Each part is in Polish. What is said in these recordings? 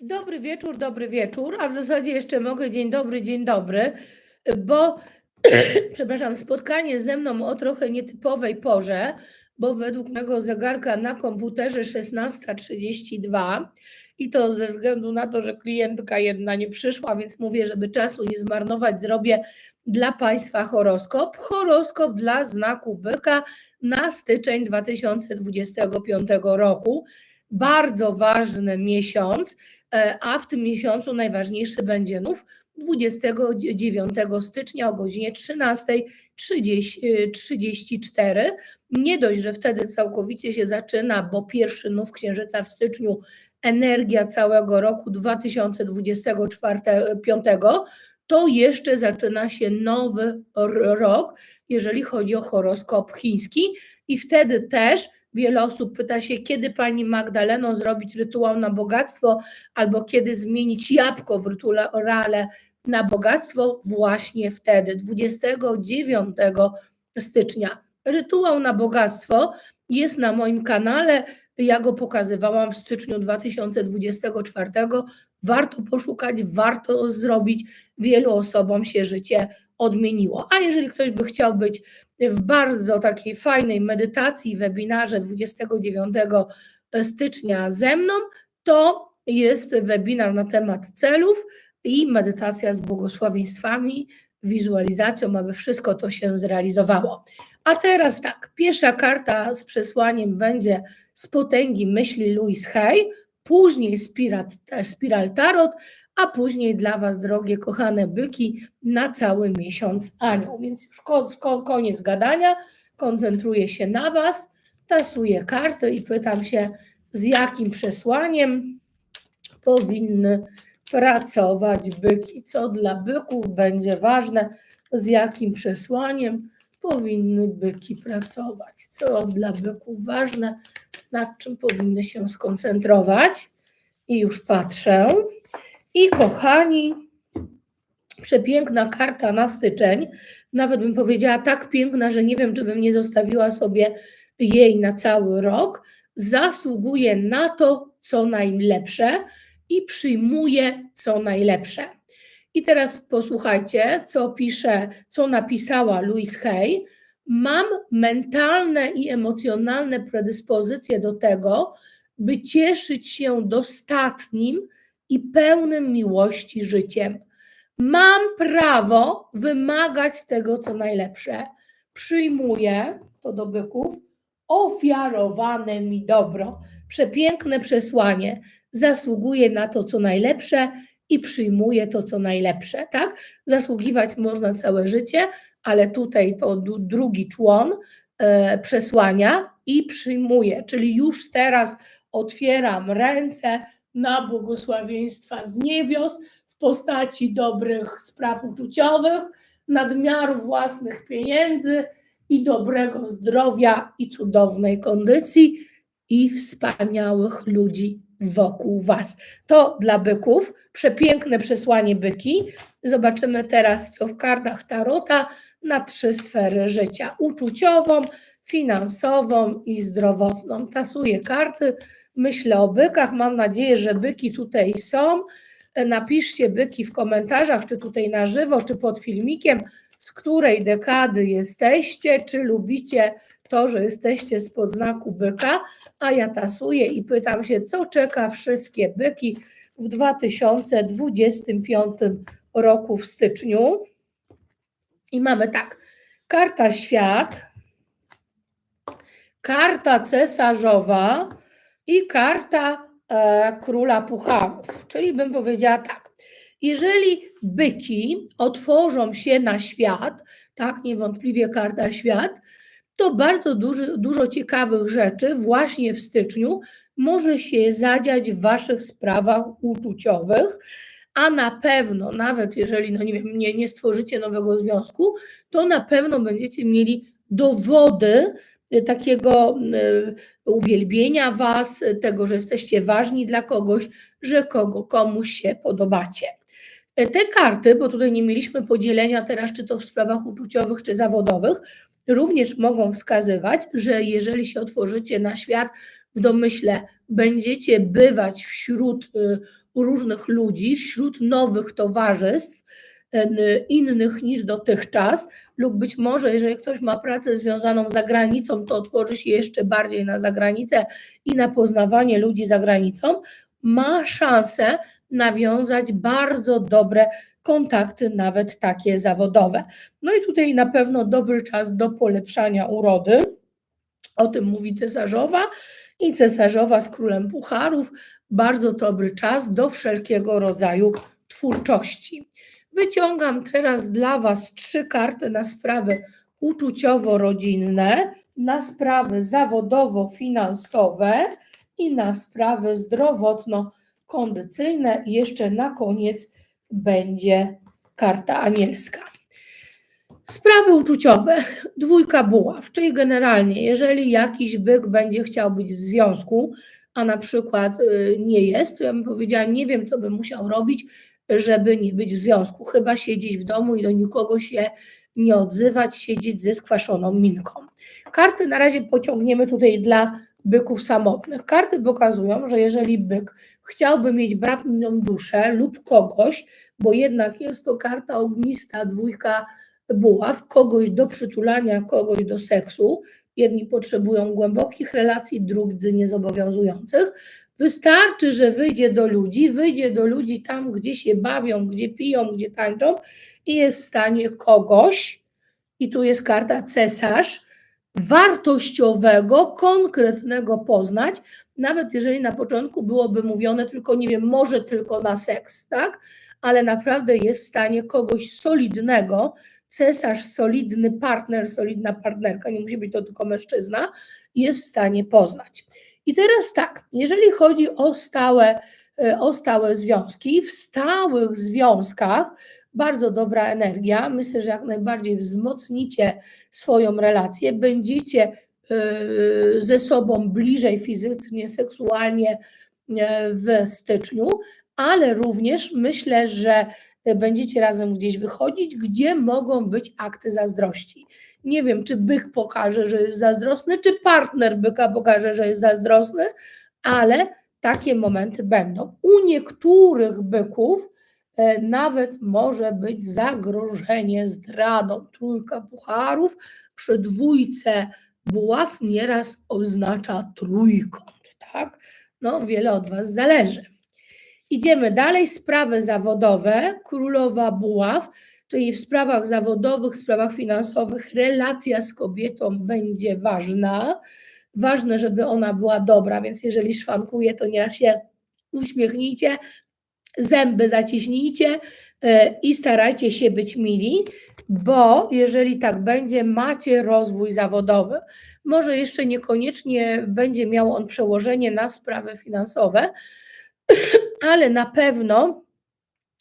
Dobry wieczór, dobry wieczór, a w zasadzie jeszcze mogę dzień dobry, dzień dobry, bo przepraszam, spotkanie ze mną o trochę nietypowej porze, bo według mego zegarka na komputerze 16.32 i to ze względu na to, że klientka jedna nie przyszła, więc mówię, żeby czasu nie zmarnować, zrobię dla Państwa horoskop. Horoskop dla znaku byka na styczeń 2025 roku. Bardzo ważny miesiąc, a w tym miesiącu najważniejszy będzie nów 29 stycznia o godzinie 13.34. Nie dość, że wtedy całkowicie się zaczyna, bo pierwszy nów księżyca w styczniu, energia całego roku 2025, to jeszcze zaczyna się nowy rok, jeżeli chodzi o horoskop chiński, i wtedy też Wiele osób pyta się, kiedy pani Magdaleno zrobić rytuał na bogactwo, albo kiedy zmienić jabłko w rytuale na bogactwo, właśnie wtedy, 29 stycznia. Rytuał na bogactwo jest na moim kanale. Ja go pokazywałam w styczniu 2024. Warto poszukać, warto zrobić. Wielu osobom się życie odmieniło. A jeżeli ktoś by chciał być w bardzo takiej fajnej medytacji, webinarze 29 stycznia ze mną, to jest webinar na temat celów i medytacja z błogosławieństwami, wizualizacją, aby wszystko to się zrealizowało. A teraz tak, pierwsza karta z przesłaniem będzie z potęgi myśli Louis Hay, później Spiral Tarot, a później dla Was, drogie, kochane byki, na cały miesiąc anioł. Więc już koniec gadania, koncentruję się na Was, tasuję karty i pytam się, z jakim przesłaniem powinny pracować byki. Co dla byków będzie ważne, z jakim przesłaniem powinny byki pracować. Co dla byków ważne, nad czym powinny się skoncentrować. I już patrzę. I kochani, przepiękna karta na styczeń, nawet bym powiedziała tak piękna, że nie wiem, czy bym nie zostawiła sobie jej na cały rok, zasługuje na to, co najlepsze i przyjmuje co najlepsze. I teraz posłuchajcie, co pisze, co napisała Louise Hay. Mam mentalne i emocjonalne predyspozycje do tego, by cieszyć się dostatnim, i pełnym miłości życiem. Mam prawo wymagać tego, co najlepsze. Przyjmuję to do byków ofiarowane mi dobro. Przepiękne przesłanie. Zasługuję na to, co najlepsze i przyjmuję to, co najlepsze. Tak? Zasługiwać można całe życie, ale tutaj to drugi człon e, przesłania i przyjmuję, czyli już teraz otwieram ręce na błogosławieństwa z niebios w postaci dobrych spraw uczuciowych, nadmiaru własnych pieniędzy i dobrego zdrowia i cudownej kondycji i wspaniałych ludzi wokół Was. To dla byków przepiękne przesłanie byki. Zobaczymy teraz, co w kartach Tarota na trzy sfery życia: uczuciową, finansową i zdrowotną. Tasuję karty myślę o bykach. Mam nadzieję, że byki tutaj są. Napiszcie byki w komentarzach, czy tutaj na żywo, czy pod filmikiem, z której dekady jesteście, czy lubicie to, że jesteście spod znaku byka, a ja tasuję i pytam się, co czeka wszystkie byki w 2025 roku w styczniu. I mamy tak, karta świat, karta cesarzowa, i karta e, króla pucharów. Czyli bym powiedziała tak, jeżeli byki otworzą się na świat, tak niewątpliwie karta świat, to bardzo dużo, dużo ciekawych rzeczy właśnie w styczniu może się zadziać w waszych sprawach uczuciowych, a na pewno, nawet jeżeli no nie, wiem, nie, nie stworzycie nowego związku, to na pewno będziecie mieli dowody takiego y, uwielbienia Was, tego, że jesteście ważni dla kogoś, że kogo, komuś się podobacie. Te karty, bo tutaj nie mieliśmy podzielenia teraz, czy to w sprawach uczuciowych, czy zawodowych, również mogą wskazywać, że jeżeli się otworzycie na świat, w domyśle będziecie bywać wśród y, różnych ludzi, wśród nowych towarzystw, innych niż dotychczas, lub być może, jeżeli ktoś ma pracę związaną z zagranicą, to otworzy się jeszcze bardziej na zagranicę i na poznawanie ludzi za granicą, ma szansę nawiązać bardzo dobre kontakty, nawet takie zawodowe. No i tutaj na pewno dobry czas do polepszania urody. O tym mówi cesarzowa i cesarzowa z królem pucharów. Bardzo dobry czas do wszelkiego rodzaju twórczości. Wyciągam teraz dla Was trzy karty na sprawy uczuciowo-rodzinne, na sprawy zawodowo-finansowe i na sprawy zdrowotno-kondycyjne. Jeszcze na koniec będzie karta anielska. Sprawy uczuciowe. Dwójka buław, czyli generalnie, jeżeli jakiś byk będzie chciał być w związku, a na przykład y, nie jest, to ja bym powiedziała, nie wiem, co by musiał robić, żeby nie być w związku. Chyba siedzieć w domu i do nikogo się nie odzywać, siedzieć ze skwaszoną minką. Karty na razie pociągniemy tutaj dla byków samotnych. Karty pokazują, że jeżeli byk chciałby mieć bratnią duszę lub kogoś, bo jednak jest to karta ognista, dwójka buław, kogoś do przytulania, kogoś do seksu, jedni potrzebują głębokich relacji, drudzy niezobowiązujących. Wystarczy, że wyjdzie do ludzi, wyjdzie do ludzi tam, gdzie się bawią, gdzie piją, gdzie tańczą i jest w stanie kogoś, i tu jest karta cesarz, wartościowego, konkretnego poznać, nawet jeżeli na początku byłoby mówione tylko, nie wiem, może tylko na seks, tak? Ale naprawdę jest w stanie kogoś solidnego, cesarz, solidny partner, solidna partnerka, nie musi być to tylko mężczyzna, jest w stanie poznać. I teraz tak, jeżeli chodzi o stałe, e, o stałe związki, w stałych związkach bardzo dobra energia. Myślę, że jak najbardziej wzmocnicie swoją relację, będziecie e, ze sobą bliżej fizycznie, seksualnie e, w styczniu, ale również myślę, że będziecie razem gdzieś wychodzić, gdzie mogą być akty zazdrości. Nie wiem, czy byk pokaże, że jest zazdrosny, czy partner byka pokaże, że jest zazdrosny, ale takie momenty będą. U niektórych byków e, nawet może być zagrożenie zdradą. Trójka pucharów przy dwójce buław nieraz oznacza trójkąt, tak? No, wiele od Was zależy. Idziemy dalej. Sprawy zawodowe. Królowa buław, czyli w sprawach zawodowych, sprawach finansowych relacja z kobietą będzie ważna. Ważne, żeby ona była dobra, więc jeżeli szwankuje, to nieraz się uśmiechnijcie, zęby zaciśnijcie e, i starajcie się być mili, bo jeżeli tak będzie, macie rozwój zawodowy. Może jeszcze niekoniecznie będzie miał on przełożenie na sprawy finansowe, ale na pewno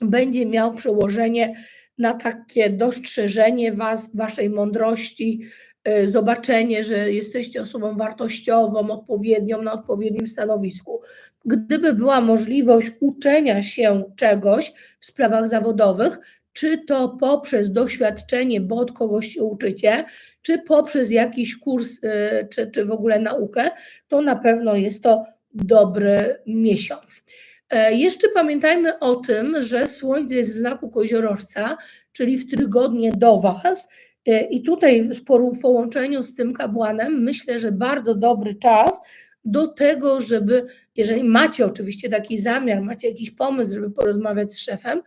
będzie miał przełożenie na takie dostrzeżenie was, waszej mądrości, y, zobaczenie, że jesteście osobą wartościową, odpowiednią, na odpowiednim stanowisku. Gdyby była możliwość uczenia się czegoś w sprawach zawodowych, czy to poprzez doświadczenie, bo od kogoś się uczycie, czy poprzez jakiś kurs, y, czy, czy w ogóle naukę, to na pewno jest to dobry miesiąc. E, jeszcze pamiętajmy o tym, że Słońce jest w znaku koziorożca, czyli w tygodnie do Was. E, I tutaj w połączeniu z tym kapłanem myślę, że bardzo dobry czas do tego, żeby, jeżeli macie oczywiście taki zamiar, macie jakiś pomysł, żeby porozmawiać z szefem,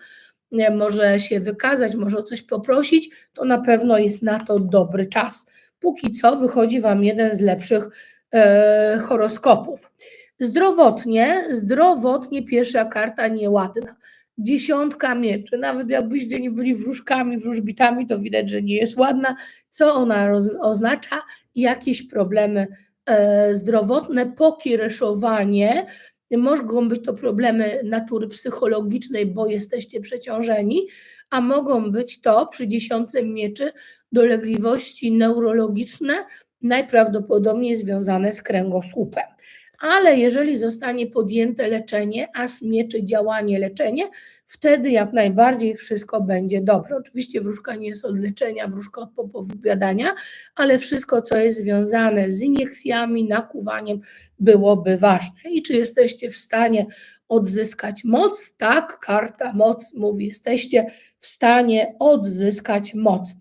może się wykazać, może o coś poprosić, to na pewno jest na to dobry czas. Póki co wychodzi Wam jeden z lepszych e, horoskopów. Zdrowotnie, zdrowotnie pierwsza karta nieładna. Dziesiątka mieczy, nawet jakbyście nie byli wróżkami, wróżbitami, to widać, że nie jest ładna. Co ona oznacza? Jakieś problemy e, zdrowotne, pokiereszowanie, mogą być to problemy natury psychologicznej, bo jesteście przeciążeni, a mogą być to przy dziesiątce mieczy dolegliwości neurologiczne, najprawdopodobniej związane z kręgosłupem ale jeżeli zostanie podjęte leczenie, astmie czy działanie leczenie, wtedy jak najbardziej wszystko będzie dobrze. Oczywiście wróżka nie jest od leczenia, wróżka od popowiadania, ale wszystko, co jest związane z iniekcjami, nakuwaniem, byłoby ważne. I czy jesteście w stanie odzyskać moc? Tak, karta moc mówi, jesteście w stanie odzyskać moc.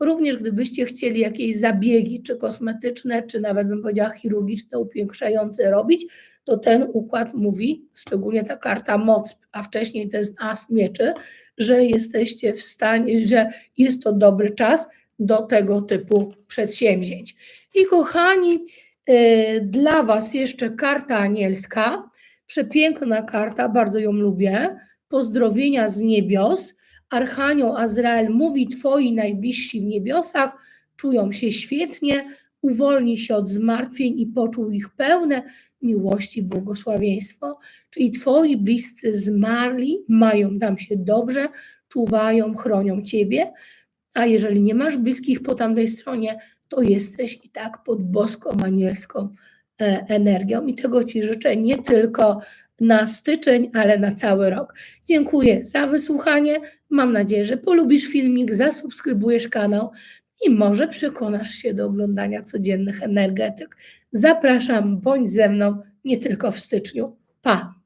Również gdybyście chcieli jakieś zabiegi, czy kosmetyczne, czy nawet bym powiedziała chirurgiczne, upiększające robić, to ten układ mówi, szczególnie ta karta moc, a wcześniej ten as mieczy, że jesteście w stanie, że jest to dobry czas do tego typu przedsięwzięć. I kochani, yy, dla Was jeszcze karta anielska, przepiękna karta, bardzo ją lubię, pozdrowienia z niebios, Archanioł Azrael mówi: Twoi najbliżsi w niebiosach czują się świetnie, uwolnij się od zmartwień i poczuł ich pełne miłości, błogosławieństwo. Czyli Twoi bliscy zmarli, mają tam się dobrze, czuwają, chronią Ciebie, a jeżeli nie masz bliskich po tamtej stronie, to jesteś i tak pod boską, anielską e, energią. I tego Ci życzę nie tylko na styczeń, ale na cały rok. Dziękuję za wysłuchanie. Mam nadzieję, że polubisz filmik, zasubskrybujesz kanał i może przekonasz się do oglądania codziennych energetyk. Zapraszam, bądź ze mną nie tylko w styczniu. Pa!